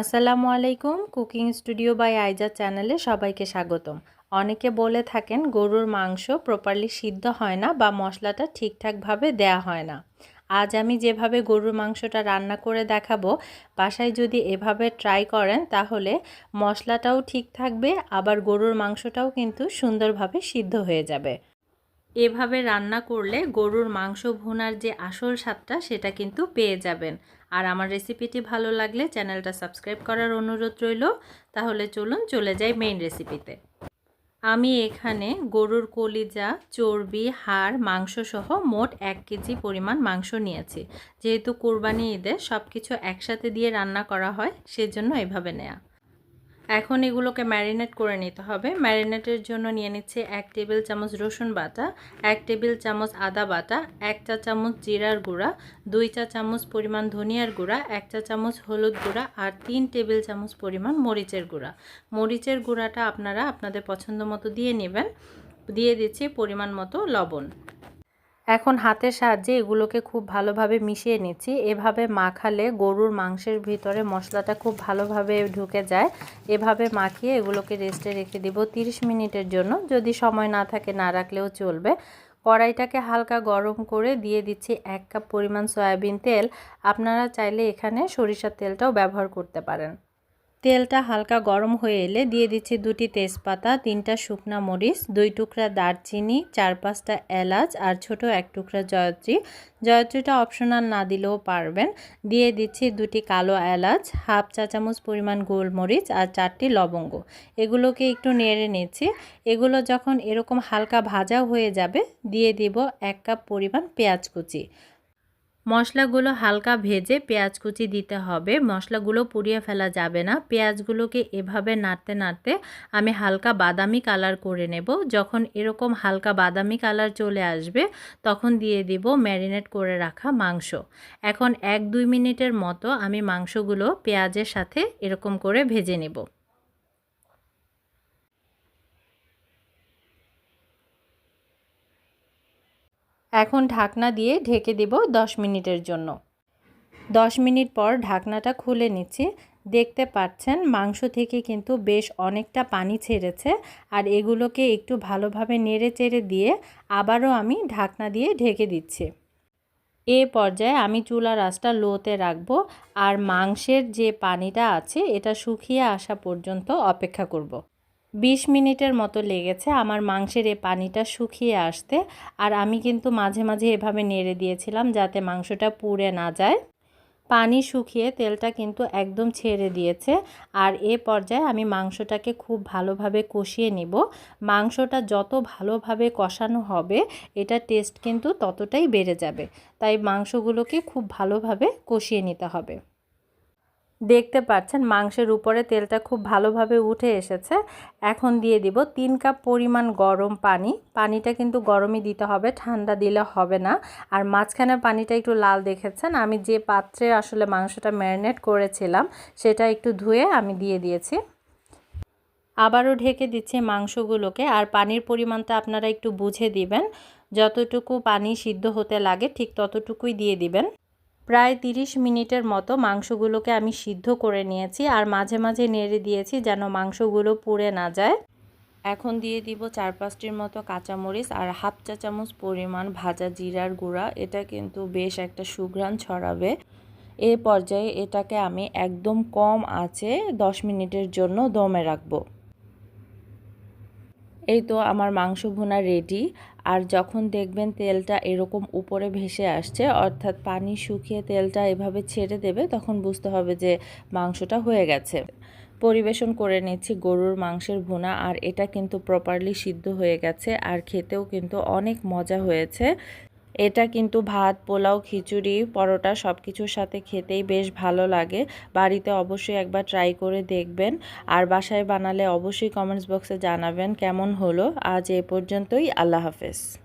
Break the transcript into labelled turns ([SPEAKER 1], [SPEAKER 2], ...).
[SPEAKER 1] আসসালামু আলাইকুম, cooking studio by আইজা চ্যানেলে সবাইকে স্বাগতম। অনেকে বলে থাকেন গরুর মাংস প্রপারলি সিদ্ধ হয় না বা মশলাটা ঠিকঠাকভাবে দেয়া হয় না। আজ আমি যেভাবে গরুর মাংসটা রান্না করে দেখাবো, বাসায় যদি এভাবে ট্রাই করেন তাহলে মশলাটাও ঠিক থাকবে, আবার গরুর মাংসটাও কিন্তু সুন্দরভাবে সিদ্ধ হয়ে যাবে। এভাবে রান্না করলে গরুর মাংস ভুনার যে আসল স্বাদটা, সেটা কিন্তু পেয়ে যাবেন। আর আমার রেসিপিটি ভালো লাগলে চ্যানেলটা সাবস্ক্রাইব করার অনুরোধ রইল। তাহলে চলুন চলে যাই মেইন রেসিপিতে আমি এখানে গরুর কলিজা, চর্বি, হাড় মাংস সহ মোট এক কেজি পরিমাণ মাংস নিয়েছি। যেহেতু কোরবানি ঈদে সব কিছু একসাথে দিয়ে রান্না করা হয়, সেজন্য এভাবে নেয়া। এখন এগুলোকে ম্যারিনেট করে নিতে হবে। ম্যারিনেটের জন্য নিয়ে নিচ্ছে এক টেবিল চামচ রসুন বাটা, এক টেবিল চামচ আদা বাটা, এক চা চামচ জিরার গুঁড়া, দুই চা চামচ পরিমাণ ধনিয়ার গুঁড়া, এক চা চামচ হলুদ গুঁড়া আর তিন টেবিল চামচ পরিমাণ মরিচের গুঁড়া। মরিচের গুঁড়াটা আপনারা আপনাদের পছন্দ মতো দিয়ে নেবেন। দিয়ে দিচ্ছি পরিমাণ মতো লবণ। এখন হাতের সাহায্যে এগুলোকে খুব ভালোভাবে মিশিয়ে নিচ্ছি। এভাবে মাখালে গরুর মাংসের ভিতরে মশলাটা খুব ভালোভাবে ঢুকে যায়। এভাবে মাখিয়ে এগুলোকে রেস্টে রেখে দিব 30 মিনিটের জন্য। যদি সময় না থাকে, না রাখলেও চলবে। কড়াইটাকে হালকা গরম করে দিয়ে দিচ্ছি এক কাপ পরিমাণ সয়াবিন তেল। আপনারা চাইলে এখানে সরিষার তেলটাও ব্যবহার করতে পারেন। তেলটা হালকা গরম হয়ে এলে দিয়ে দিচ্ছি দুটি তেজপাতা, তিনটা শুকনা মরিচ, দুই টুকরা দারচিনি, চার পাঁচটা এলাচ আর ছোট এক টুকরা জয়ত্রী। জয়ত্রীটা অপশনাল না দিলেও পারবেন। দিয়ে দিচ্ছি দুটি কালো এলাচ, হাফ চা চামচ পরিমাণ গোলমরিচ আর চারটি লবঙ্গ। এগুলোকে একটু নেড়ে নিচ্ছি। এগুলো যখন এরকম হালকা ভাজা হয়ে যাবে, দিয়ে দিব এক কাপ পরিমাণ পেঁয়াজ কুচি। মশলাগুলো হালকা ভেজে পেঁয়াজ কুচি দিতে হবে। মশলাগুলো পুড়িয়ে ফেলা যাবে না। পেঁয়াজগুলোকে এভাবে নাড়তে নাড়তে আমি হালকা বাদামি কালার করে নেব। যখন এরকম হালকা বাদামি কালার চলে আসবে, তখন দিয়ে দিব ম্যারিনেট করে রাখা মাংস। এখন এক দুই মিনিটের মতো আমি মাংসগুলো পেঁয়াজের সাথে এরকম করে ভেজে নেব। এখন ঢাকনা দিয়ে ঢেকে দেব 10 মিনিটের জন্য। 10 মিনিট পর ঢাকনাটা খুলে নিচ্ছি। দেখতে পাচ্ছেন, মাংস থেকে কিন্তু বেশ অনেকটা পানি ছেড়েছে আর এগুলোকে একটু ভালোভাবে নেড়ে চেড়ে দিয়ে আবারও আমি ঢাকনা দিয়ে ঢেকে দিচ্ছি। এ পর্যায়ে আমি চুলা আঁচটা লোতে রাখব আর মাংসের যে পানিটা আছে, এটা শুকিয়ে আসা পর্যন্ত অপেক্ষা করব। ২০ মিনিটের মতো লেগেছে আমার মাংসের এই পানিটা শুকিয়ে আসতে আর আমি কিন্তু মাঝে মাঝে এভাবে নেড়ে দিয়েছিলাম যাতে মাংসটা পুড়ে না যায়। পানি শুকিয়ে তেলটা কিন্তু একদম ছেড়ে দিয়েছে আর এ পর্যায়ে আমি মাংসটাকে খুব ভালোভাবে কষিয়ে নিব। মাংসটা যত ভালোভাবে কষানো হবে, এটা টেস্ট কিন্তু ততটাই বেড়ে যাবে। তাই মাংসগুলোকে খুব ভালোভাবে কষিয়ে নিতে হবে। দেখতে পাচ্ছেন মাংসের উপরে তেলটা খুব ভালোভাবে উঠে এসেছে। এখন দিয়ে দিব তিন কাপ পরিমাণ গরম পানি। পানিটা কিন্তু গরমই দিতে হবে, ঠান্ডা দিলে হবে না। আর মাঝখানে পানিটা একটু লাল দেখেছেন? আমি যে পাত্রে আসলে মাংসটা ম্যারিনেট করেছিলাম, সেটা একটু ধুয়ে আমি দিয়ে দিয়েছি। আবারও ঢেকে দিচ্ছি মাংসগুলোকে। আর পানির পরিমাণটা আপনারা একটু বুঝে দিবেন। যতটুকু পানি সিদ্ধ হতে লাগে, ঠিক ততটুকুই দিয়ে দিবেন। প্রায় 30 মিনিটের মতো মাংসগুলোকে আমি সিদ্ধ করে নিয়েছি আর মাঝে মাঝে নেড়ে দিয়েছি যেন মাংসগুলো পুড়ে না যায়। এখন দিয়ে দিব চার পাঁচটির মতো কাঁচামরিচ আর হাফ চা চামচ পরিমাণ ভাজা জিরার গুঁড়া। এটা কিন্তু বেশ একটা সুঘ্রাণ ছড়াবে। এ পর্যায়ে এটাকে আমি একদম কম আছে 10 মিনিটের জন্য দমে রাখব। এই তো আমার মাংস ভুনা রেডি আর যখন দেখবেন তেলটা এরকম উপরে ভেসে আসছে, অর্থাৎ পানি শুকিয়ে তেলটা এভাবে ছেড়ে দেবে, তখন বুঝতে হবে যে মাংসটা হয়ে গেছে। পরিবেশন করে নিচ্ছি গরুর মাংসের ভুনা, আর এটা কিন্তু প্রপারলি সিদ্ধ হয়ে গেছে, আর খেতেও কিন্তু অনেক মজা হয়েছে। এটা কিন্তু ভাত, পোলাও, খিচুড়ি, পরোটা সব কিছুর সাথে খেতেই বেশ ভালো লাগে। বাড়িতে অবশ্যই একবার ট্রাই করে দেখবেন। আর বাসায় বানালে অবশ্যই কমেন্টস বক্সে জানাবেন কেমন হলো। আজ এ পর্যন্তই। আল্লাহ হাফেজ।